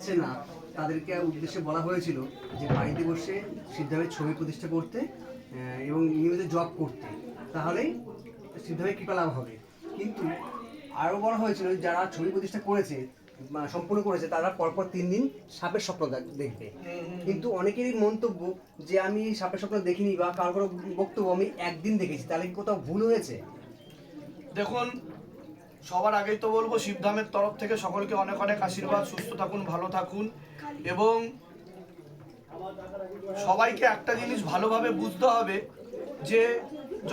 পাচ্ছে না, তাদেরকে উদ্দেশ্যে বলা হয়েছিল যে বাড়িতে বসে সিদ্ধাবের ছবি প্রতিষ্ঠা করতে এবং নিয়মিত জব করতে তাহলেই সিদ্ধাবের কৃপা লাভ হবে। কিন্তু আরও বলা হয়েছিল যারা ছবি প্রতিষ্ঠা করেছে সম্পূর্ণ করেছে, তারা পরপর তিন দিন সাপের স্বপ্ন দেখবে। কিন্তু অনেকেরই মন্তব্য যে আমি সাপের স্বপ্ন দেখিনি বা কারও কারও বক্তব্য আমি একদিন দেখেছি, তাহলে কোথাও ভুল হয়েছে? দেখুন সবার আগেই তো বলব, শিবধামের তরফ থেকে সকলকে অনেক অনেক আশীর্বাদ, সুস্থ থাকুন, ভালো থাকুন এবং সবাইকে একটা জিনিস ভালোভাবে বুঝতে হবে যে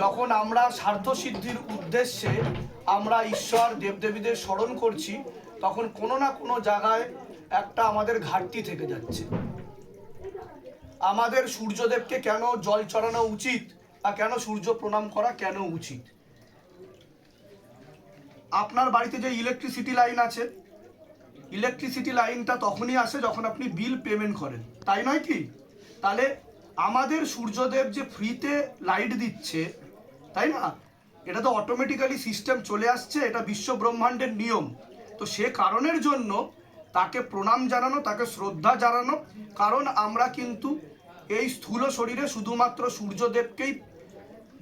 যখন আমরা স্বার্থ সিদ্ধির উদ্দেশ্যে আমরা ঈশ্বর দেবদেবীদের স্মরণ করছি, তখন কোনো না কোনো জায়গায় একটা আমাদের ঘাটতি থেকে যাচ্ছে। আমাদের সূর্যদেবকে কেন জল চড়ানো উচিত বা কেন সূর্য প্রণাম করা কেন উচিত? আপনার বাড়িতে যে ইলেকট্রিসিটি লাইন আছে ইলেকট্রিসিটি লাইনটা তখনই আসে যখন আপনি বিল পেমেন্ট করেন। তাই নয় কি? তাহলে আমাদের সূর্যদেব যে ফ্রিতে লাইট দিচ্ছে, তাই না? এটা তো অটোমেটিক্যালি সিস্টেম চলে আসছে, এটা বিশ্ব ব্রহ্মাণ্ডের নিয়ম। তো সে কারণের জন্য তাকে প্রণাম জানানো, তাকে শ্রদ্ধা জানানো, কারণ আমরা কিন্তু এই স্থূল শরীরে শুধুমাত্র সূর্যদেবকেই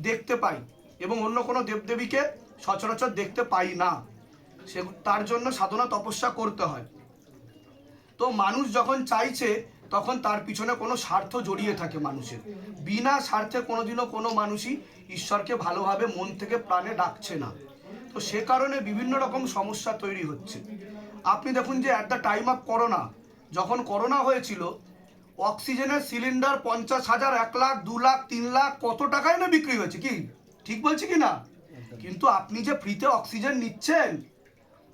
দেখতে পাই এবং অন্য কোনো দেবদেবীকে সচরাচর দেখতে পাই না। সে তার জন্য সাধনা তপস্যা করতে হয়। তো মানুষ যখন চাইছে, তখন তার পিছনে কোনো স্বার্থ জড়িয়ে থাকে মানুষের। বিনা স্বার্থে কোনোদিনও কোনো মানুষই ঈশ্বরকে ভালোভাবে মন থেকে প্রাণে ডাকছে না। তো সে কারণে বিভিন্ন রকম সমস্যা তৈরি হচ্ছে। আপনি দেখুন যে at the time of corona যখন করোনা হয়েছিল, অক্সিজেনের সিলিন্ডার পঞ্চাশ হাজার, এক লাখ, দু লাখ, তিন লাখ, কত টাকায় না বিক্রি হয়েছে কি? ঠিক বলছি কি না? কিন্তু আপনি যে ফ্রিতে অক্সিজেন নিচ্ছেন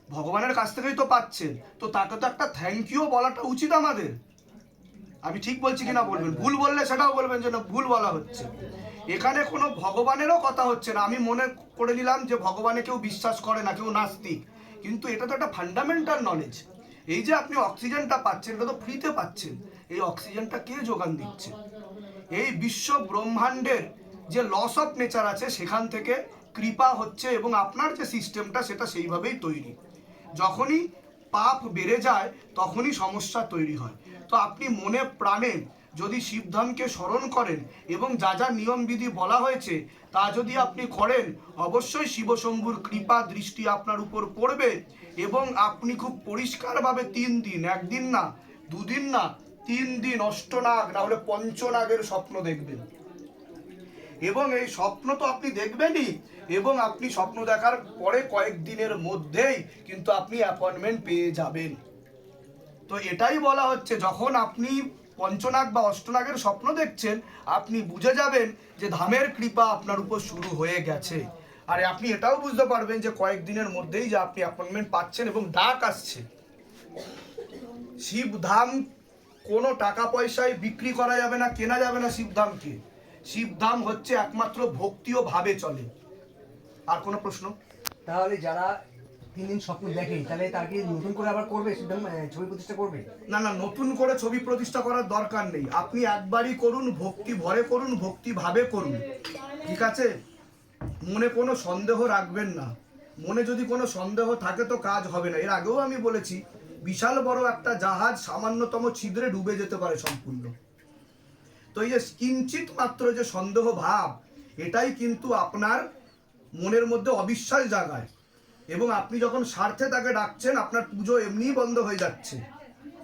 ভগবানের কাছ থেকেই তো পাচ্ছেন। তো তাকে তো একটা থ্যাংক ইউ বলাটা উচিত আমাদের। আমি ঠিক বলছি কিনা বলবেন? ভুল বললে সেটাও বলবেন যে না ভুল বলা হচ্ছে। এখানে কোনো ভগবানেরও কথা হচ্ছে না। আমি মনে করে নিলাম যে ভগবানে কেউ বিশ্বাস করে না কেউ নাস্তিক। কিন্তু এটা তো একটা ফান্ডামেন্টাল নলেজ এই যে আপনি অক্সিজেনটা পাচ্ছেন এটা তো ফ্রিতে পাচ্ছেন। এই অক্সিজেনটা কে যোগান দিচ্ছে? এই বিশ্ব ব্রহ্মাণ্ডের যে লস অফ নেচার আছে সেখান থেকে কৃপা হচ্ছে এবং আপনার যে সিস্টেমটা সেটা সেইভাবেই তৈরি। যখনই পাপ বেড়ে যায়, তখনই সমস্যা তৈরি হয়। তো আপনি মনে প্রাণে যদি শিবধামকে স্মরণ করেন এবং যা যা নিয়মবিধি বলা হয়েছে, তা যদি আপনি করেন, অবশ্যই শিবশম্ভুর কৃপা দৃষ্টি আপনার উপর পড়বে এবং আপনি খুব পরিষ্কারভাবে তিন দিন, একদিন না, দুদিন না, তিন দিন অষ্টনাগ না হলে পঞ্চনাগের স্বপ্ন দেখবেন। এবং এই স্বপ্ন তো আপনি দেখবেনই। এবং আপনি স্বপ্ন দেখার পরে কয়েকদিনের মধ্যেই কিন্তু আপনি অ্যাপয়েন্টমেন্ট পেয়ে যাবেন। তো এটাই বলা হচ্ছে, যখন আপনি পঞ্চনাগ বা অষ্টনাগের স্বপ্ন দেখছেন, আপনি বুঝে যাবেন যে ধামের কৃপা আপনার উপর শুরু হয়ে গেছে। আর আপনি এটাও বুঝতে পারবেন যে কয়েকদিনের মধ্যেই যে আপনি অ্যাপয়েন্টমেন্ট পাচ্ছেন এবং ডাক আসছে। শিবধাম কোনো টাকা পয়সায় বিক্রি করা যাবে না, কেনা যাবে না শিবধামকে। শিবধাম হচ্ছে একমাত্র ভক্তি ও ভাবে চলে। আর কোনো প্রশ্ন? তাহলে যারা তিন দিন স্বপ্ন দেখে তাহলে তার কি নতুন করে আবার করবে ছবি প্রতিষ্ঠা করবে? না না নতুন করে ছবি প্রতিষ্ঠা করার দরকার নেই। আপনি একবারই করুন ভক্তি ভরে করুন ভক্তি ভাবে করুন। ঠিক আছে? মনে কোনো সন্দেহ রাখবেন না। মনে যদি কোনো সন্দেহ থাকে তো কাজ হবে না। এর আগেও আমি বলেছি বিশাল বড় একটা জাহাজ সামান্যতম ছিদ্রে ডুবে যেতে পারে সম্পূর্ণ। তো এই যে কিঞ্চিত মাত্র যে সন্দেহ ভাব, এটাই কিন্তু আপনার মনের মধ্যে অবিশ্বাস জাগায়। এবং আপনি যখন স্বার্থে তাকে ডাকছেন, আপনার পুজো এমনিই বন্ধ হয়ে যাচ্ছে।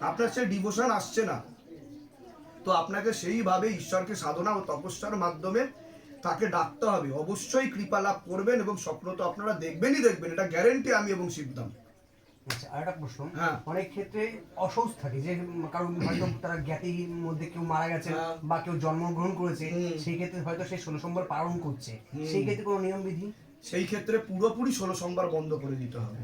আপনার সেই ডিভোশন আসছে না। তো আপনাকে সেইভাবে ঈশ্বরকে সাধনা ও তপস্যার মাধ্যমে তাকে ডাকতে হবে। অবশ্যই কৃপা লাভ করবেন এবং স্বপ্ন তো আপনারা দেখবেনই দেখবেন। এটা গ্যারেন্টি আমি এবং সিদ্ধান্ত। আচ্ছা আর প্রশ্ন। হ্যাঁ। অনেক ক্ষেত্রে অসৌচ থাকে যে কারণ হয়তো তারা জ্ঞাতির মধ্যে কেউ মারা গেছে হ্যাঁ। বা কেউ জন্মগ্রহণ করেছে সেই ক্ষেত্রে হয়তো সে ষোলো সম্বর পালন করছে। সেই ক্ষেত্রে কোনো নিয়ম বিধি? সেই ক্ষেত্রে পুরোপুরি ষোলো সোমবার বন্ধ করে দিতে হবে।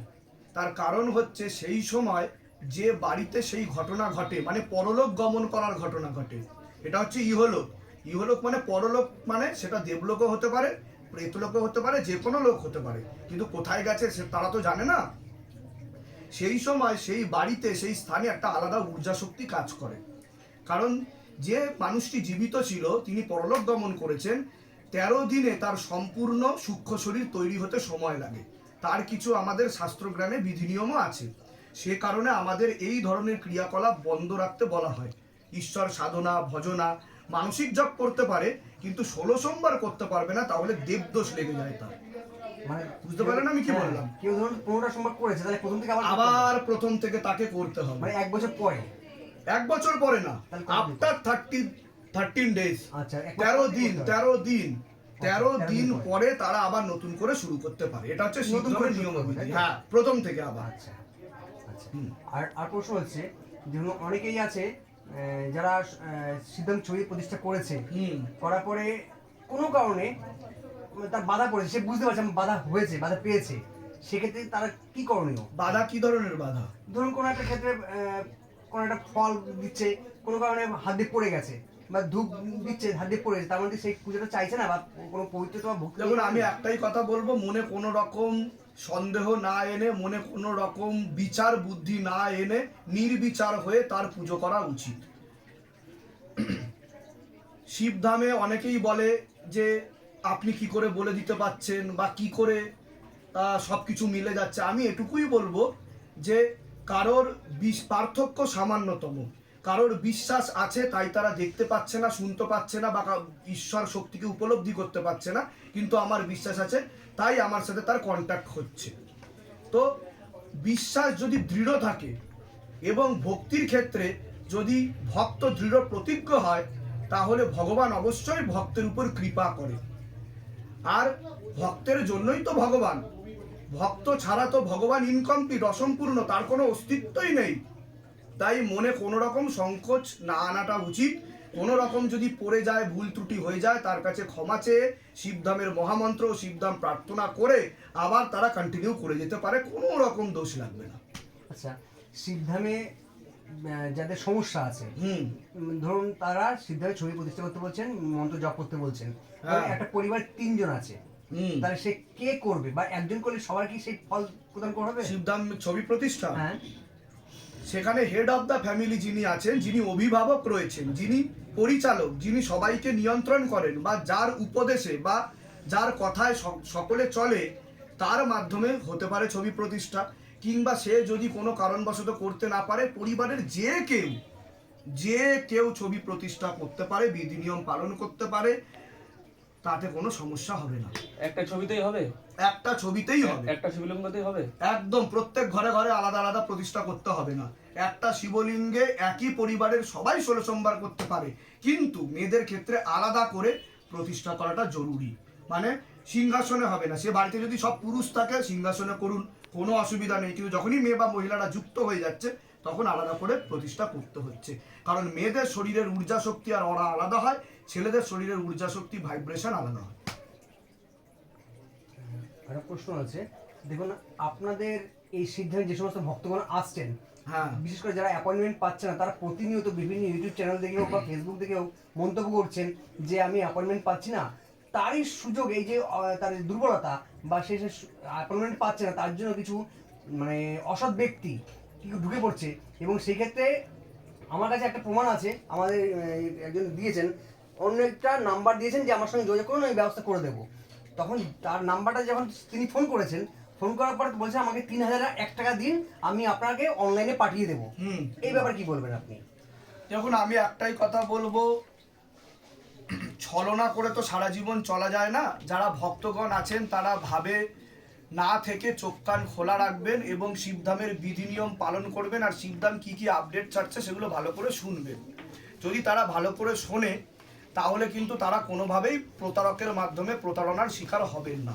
তার কারণ হচ্ছে সেই সময় যে বাড়িতে সেই ঘটনা ঘটে মানে পরলোক গমন করার ঘটনা ঘটে এটা হচ্ছে ইহলোক। ইহলোক মানে পরলোক মানে সেটা দেবলোকও হতে পারে প্রেতলোকও হতে পারে যে কোনো লোক হতে পারে। কিন্তু কোথায় গেছে সে তারা তো জানে না। সেই সময় সেই বাড়িতে, সেই স্থানে একটা আলাদা ঊর্জা শক্তি কাজ করে। কারণ যে মানুষটি জীবিত ছিল, তিনি পরলোক গমন করেছেন, তেরো দিনে তার সম্পূর্ণ সূক্ষ্ম শরীর তৈরি হতে সময় লাগে। তার কিছু আমাদের শাস্ত্রগ্রামে বিধি নিয়মও আছে। সে কারণে আমাদের এই ধরনের ক্রিয়াকলাপ বন্ধ রাখতে বলা হয়। ঈশ্বর সাধনা, ভজনা, মানসিক জপ করতে পারে, কিন্তু ষোলো সোমবার করতে পারবে না, তাহলে দেবদোষ লেগে যায় তার। মানে বুঝতে পারলেন আমি কি হ্যাঁ, বললাম? কেউ ধরুন পনেরোটা সোমবার করেছে তাহলে প্রথম থেকে আবার আবার প্রথম থেকে তাকে করতে হবে। মানে এক বছর পরে। এক বছর পরে না আফটার থার্টি থার্টিন ডেজ আচ্ছা তেরো দিন তেরো দিন তেরো দিন পরে। তারা আবার নতুন করে শুরু করতে পারে। এটা হচ্ছে নতুন করে নিয়ম হ্যাঁ প্রথম থেকে আবার। আচ্ছা আচ্ছা। আর আর প্রশ্ন হচ্ছে যেমন অনেকেই আছে যারা সিদ্ধান্ত ছবি প্রতিষ্ঠা করেছে হুম। করার পরে কোনো কারণে তার বাধা পড়েছে সে বুঝতে পারছে বাধা হয়েছে বাধা পেয়েছে। সেক্ষেত্রে তারা কি করণীয়? বাধা কি ধরনের বাধা? ধরুন কোনো একটা ক্ষেত্রে কোনো একটা ফল দিচ্ছে কোনো কারণে হাত দিয়ে পড়ে গেছে বা ধূপ দিচ্ছে হাত দিয়ে পড়ে গেছে তার মধ্যে সেই পুজোটা চাইছে না বা কোনো পবিত্রতা বা ভক্তি দেখুন আমি একটাই কথা বলব মনে কোনো রকম সন্দেহ না এনে মনে কোনো রকম বিচার বুদ্ধি না এনে নির্বিচার হয়ে তার পুজো করা উচিত। শিবধামে অনেকেই বলে যে আপনি কি করে বলে দিতে পাচ্ছেন বা কি করে সব কিছু মিলে যাচ্ছে? আমি এটুকুই বলব যে কারোর বিশ, পার্থক্য সামান্যতম। কারোর বিশ্বাস আছে, তাই তারা দেখতে পাচ্ছে না, শুনতে পাচ্ছে না বা ঈশ্বর শক্তিকে উপলব্ধি করতে পারছে না, কিন্তু আমার বিশ্বাস আছে, তাই আমার সাথে তার কন্ট্যাক্ট হচ্ছে। তো বিশ্বাস যদি দৃঢ় থাকে এবং ভক্তির ক্ষেত্রে যদি ভক্ত দৃঢ় প্রতিজ্ঞ হয়, তাহলে ভগবান অবশ্যই ভক্তের উপর কৃপা করে। আর ভক্তের জন্যই তো ভগবান। ভক্ত ছাড়া তো ভগবান ইনকমপ্লিট অসম্পূর্ণ তার কোনো অস্তিত্বই নেই। তাই মনে কোনো রকম সংকোচ না আনাটা উচিত। কোনো রকম যদি পড়ে যায় ভুল ত্রুটি হয়ে যায় তার কাছে ক্ষমা চেয়ে শিবধামের মহামন্ত্র শিবধাম প্রার্থনা করে আবার তারা কন্টিনিউ করে যেতে পারে কোনো রকম দোষ লাগবে না। আচ্ছা আহ, যাদের সমস্যা আছে। ধরুন তারা সিদ্ধামে ছবি প্রতিষ্ঠা করতে বলছেন মন্ত্র জপ করতে বলছেন। হ্যাঁ। একটা পরিবার তিনজন আছে। তাহলে সে কে করবে? বা একজন করলে সবার কি সেই ফল প্রদান করবে শিবধাম ছবি প্রতিষ্ঠা? হ্যাঁ। সেখানে হেড অফ দ্য ফ্যামিলি যিনি আছেন যিনি অভিভাবক রয়েছেন যিনি পরিচালক যিনি সবাইকে নিয়ন্ত্রণ করেন বা যার উপদেশে বা যার কথায় সকলে চলে তার মাধ্যমে হতে পারে ছবি প্রতিষ্ঠা। কিংবা সে যদি কোনো কারণবশত করতে না পারে পরিবারের যে কেউ যে কেউ ছবি প্রতিষ্ঠা করতে পারে বিধি নিয়ম পালন করতে পারে তাতে কোনো সমস্যা হবে না। একটা ছবিতেই হবে? একটা ছবিতেই হবে। একটা শিবলিঙ্গতেই হবে? একদম প্রত্যেক ঘরে ঘরে আলাদা আলাদা প্রতিষ্ঠা করতে হবে না। একটা শিবলিঙ্গে একই পরিবারের সবাই ষোলো সোমবার করতে পারে কিন্তু মেয়েদের ক্ষেত্রে আলাদা করে প্রতিষ্ঠা করাটা জরুরি। মানে সিংহাসনে হবে না। সে বাড়িতে যদি সব পুরুষ থাকে সিংহাসনে করুন। কোনো অসুবিধা নেই। কিন্তু যখনই মেয়ে বা মহিলারা যুক্ত হয়ে যাচ্ছে তখন আলাদা করে প্রতিষ্ঠা করতে হচ্ছে। কারণ মেয়েদের শরীরের ঊর্জা শক্তি আর ওরা আলাদা হয় ছেলেদের শরীরের ঊর্জা শক্তি ভাইব্রেশন আলাদা হয়। একটা প্রশ্ন আছে। দেখুন আপনাদের এই সিদ্ধান্তে যে সমস্ত ভক্তগণ আসছেন হ্যাঁ। বিশেষ করে যারা অ্যাপয়েন্টমেন্ট পাচ্ছে না তারা প্রতিনিয়ত বিভিন্ন ইউটিউব চ্যানেল দেখে হোক বা ফেসবুক দেখে হোক মন্তব্য করছেন যে আমি অ্যাপয়েন্টমেন্ট পাচ্ছি না। তারই সুযোগ এই যে তার দুর্বলতা বা সে অ্যাপয়েন্টমেন্ট পাচ্ছে না তার জন্য কিছু মানে অসৎ ব্যক্তি ঢুকে পড়ছে। এবং সেই ক্ষেত্রে আমার কাছে একটা প্রমাণ আছে আমাদের একজন দিয়েছেন। অন্য একটা নাম্বার দিয়েছেন যে আমার সঙ্গে যোগাযোগ করুন আমি ব্যবস্থা করে দেবো। তখন তার নাম্বারটা যখন তিনি ফোন করেছেন ফোন করার পর বলছে আমাকে তিন হাজার এক টাকা দিন আমি আপনাকে অনলাইনে পাঠিয়ে দেবো। হুম। এই ব্যাপারে কি বলবেন আপনি? দেখুন আমি একটাই কথা বলব ছলনা করে তো সারা জীবন চলা যায় না। যারা ভক্তগণ আছেন, তারা ভাবে না থেকে চোখ কান খোলা রাখবেন এবং শিবধামের বিধি নিয়ম পালন করবেন আর শিবধাম কি কি আপডেট ছাড়ছে সেগুলো ভালো করে শুনবেন। যদি তারা ভালো করে শোনে, তাহলে কিন্তু তারা কোনোভাবেই প্রতারকের মাধ্যমে প্রতারণার শিকার হবেন না।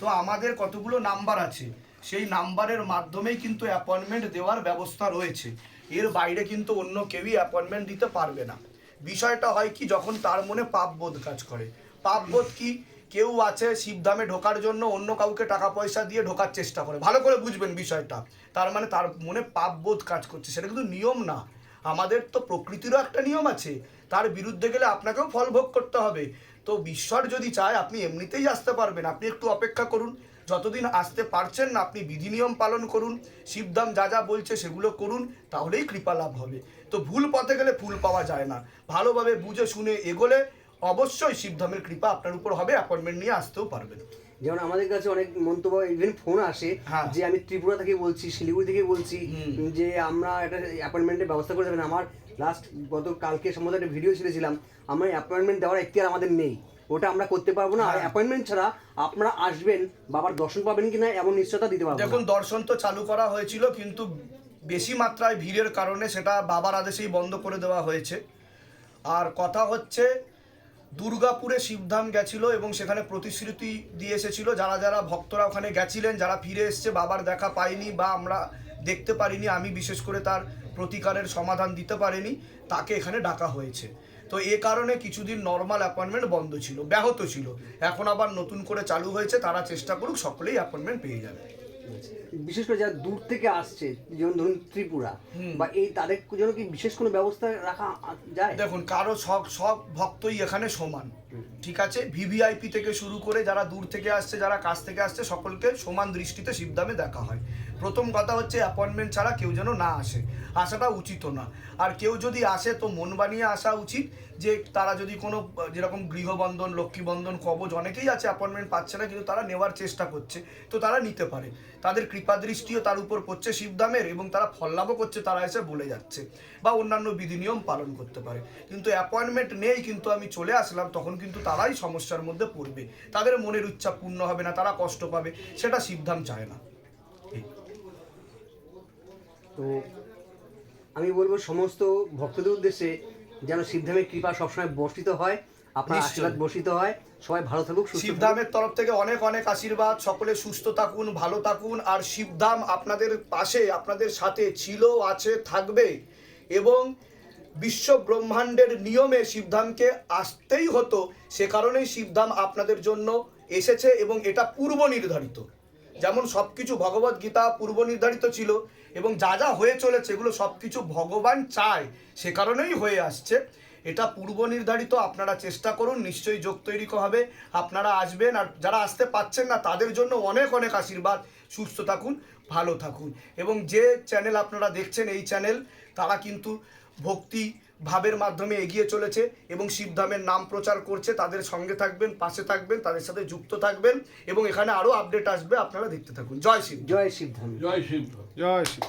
তো আমাদের কতগুলো নাম্বার আছে? সেই নাম্বারের মাধ্যমেই কিন্তু অ্যাপয়েন্টমেন্ট দেওয়ার ব্যবস্থা রয়েছে। এর বাইরে কিন্তু অন্য কেউই অ্যাপয়েন্টমেন্ট দিতে পারবে না। বিষয়টা হয় কি, যখন তার মনে পাপবোধ কাজ করে। পাপবোধ কি? কেউ আছে শিবধামে ঢোকার জন্য, অন্য কাউকে টাকা পয়সা দিয়ে ঢোকার চেষ্টা করে। ভালো করে বুঝবেন বিষয়টা। তার মানে তার মনে পাপবোধ কাজ করছে। সেটা কিন্তু নিয়ম না। আমাদের তো প্রকৃতিরও একটা নিয়ম আছে। তার বিরুদ্ধে গেলে আপনাকেও ফল ভোগ করতে হবে। তো ঈশ্বর যদি চায়, আপনি এমনিতেই আসতে পারবেন। আপনি একটু অপেক্ষা করুন। যতদিন আসতে পারছেন না, আপনি বিধি নিয়ম পালন করুন। শিবদাম যা যা বলছে সেগুলো করুন। তাহলেই কৃপা লাভ হবে। তো ভুল পথে গেলে ফুল পাওয়া যায় না। ভালোভাবে বুঝে শুনে এগোলে অবশ্যই শিবধামের কৃপা আপনার উপর হবে অ্যাপয়েন্টমেন্ট নিয়ে আসতেও পারবেন। যেমন আমাদের কাছে অনেক মন্তব্য ইভেন ফোন আসে হ্যাঁ। যে আমি ত্রিপুরা থেকে বলছি শিলিগুড়ি থেকে বলছি যে আমরা একটা অ্যাপয়েন্টমেন্টের ব্যবস্থা করে দেবেন। আমার লাস্ট গত কালকে সম্বন্ধে একটা ভিডিও ছেড়েছিলাম আমরা অ্যাপয়েন্টমেন্ট দেওয়ার একটি আমাদের নেই। ওটা আমরা করতে পারব না। আর। অ্যাপয়েন্টমেন্ট ছাড়া আপনারা আসবেন বাবার দর্শন পাবেন কিনা এমন নিশ্চয়তা দিতে পারব দেখুন দর্শন তো চালু করা হয়েছিল কিন্তু বেশি মাত্রায় ভিড়ের কারণে সেটা বাবার আদেশেই বন্ধ করে দেওয়া হয়েছে। আর কথা হচ্ছে, দুর্গাপুরে শিবধাম গেছিল এবং সেখানে প্রতিশ্রুতি দিয়ে এসেছিল। যারা যারা ভক্তরা ওখানে গেছিলেন, যারা ফিরে এসছে, বাবার দেখা পাইনি বা আমরা দেখতে পারিনি, আমি বিশেষ করে তার প্রতিকারের সমাধান দিতে পারিনি, তাকে এখানে ডাকা হয়েছে। তো এ কারণে কিছুদিন নর্মাল অ্যাপয়েন্টমেন্ট বন্ধ ছিল, ব্যাহত ছিল। এখন আবার নতুন করে চালু হয়েছে, তারা চেষ্টা করুক, সকলেই অ্যাপয়েন্টমেন্ট পেয়ে যাবে। বিশেষ করে যারা দূর থেকে আসছে যেমন ধরুন ত্রিপুরা বা এই তাদের জন্য কি বিশেষ কোনো ব্যবস্থা রাখা যায়? দেখুন কারও সব সব ভক্তই এখানে সমান ঠিক আছে? ভিভিআইপি থেকে শুরু করে যারা দূর থেকে আসছে যারা কাছ থেকে আসছে সকলকে সমান দৃষ্টিতে শিবদামে দেখা হয়। প্রথম কথা হচ্ছে অ্যাপয়েন্টমেন্ট ছাড়া কেউ যেন না আসে। আসাটা উচিত না। আর কেউ যদি আসে তো মন বানিয়ে আসা উচিত যে তারা যদি কোনো, যেরকম গৃহবন্ধন, লক্ষ্মীবন্ধন কবজ অনেকেই আছে অ্যাপয়েন্টমেন্ট পাচ্ছে না, কিন্তু তারা নেওয়ার চেষ্টা করছে। তো তারা নিতে পারে। তাদের কৃপা দৃষ্টিও তার উপর পড়ছে শিবদামের এবং তারা ফললাভও করছে, তারা এসে বলে যাচ্ছে বা অন্যান্য বিধি নিয়ম পালন করতে পারে। কিন্তু অ্যাপয়েন্টমেন্ট নেই, কিন্তু আমি চলে আসলাম, তখন কিন্তু তারাই সমস্যার মধ্যে পড়বে। তাদের মনের ইচ্ছা পূর্ণ হবে না, তারা কষ্ট পাবে, সেটা শিবধাম চায় না। তো আমি বলব সমস্ত ভক্তদের উদ্দেশ্যে যেন সিদ্ধামের কৃপা সবসময় বর্ষিত হয় আপনার আশীর্বাদ বর্ষিত হয় সবাই ভালো থাকুক শিবধামের তরফ থেকে অনেক অনেক আশীর্বাদ সকলে সুস্থ থাকুন ভালো থাকুন আর শিবধাম আপনাদের পাশে আপনাদের সাথে ছিল আছে থাকবে এবং বিশ্ব ব্রহ্মাণ্ডের নিয়মে শিবধামকে আসতেই হতো সে কারণেই শিবধাম আপনাদের জন্য এসেছে এবং এটা পূর্ব নির্ধারিত যেমন সব কিছু ভগবত গীতা পূর্ব নির্ধারিত ছিল এবং যা যা হয়ে চলেছে এগুলো সব কিছু ভগবান চায়, সে কারণেই হয়ে আসছে। এটা পূর্ব নির্ধারিত, আপনারা চেষ্টা করুন, নিশ্চয়ই যোগ তৈরি হবে। আপনারা আসবেন আর যারা আসতে পাচ্ছেন না, তাদের জন্য অনেক অনেক আশীর্বাদ। সুস্থ থাকুন, ভালো থাকুন। এবং যে চ্যানেল আপনারা দেখছেন, এই চ্যানেল তারা কিন্তু ভক্তি ভাবের মাধ্যমে এগিয়ে চলেছে এবং শিবধামের নাম প্রচার করছে তাদের সঙ্গে থাকবেন পাশে থাকবেন তাদের সাথে যুক্ত থাকবেন এবং এখানে আরও আপডেট আসবে আপনারা দেখতে থাকুন। জয় শিব। জয় শিবধাম জয় শিব জয় শিব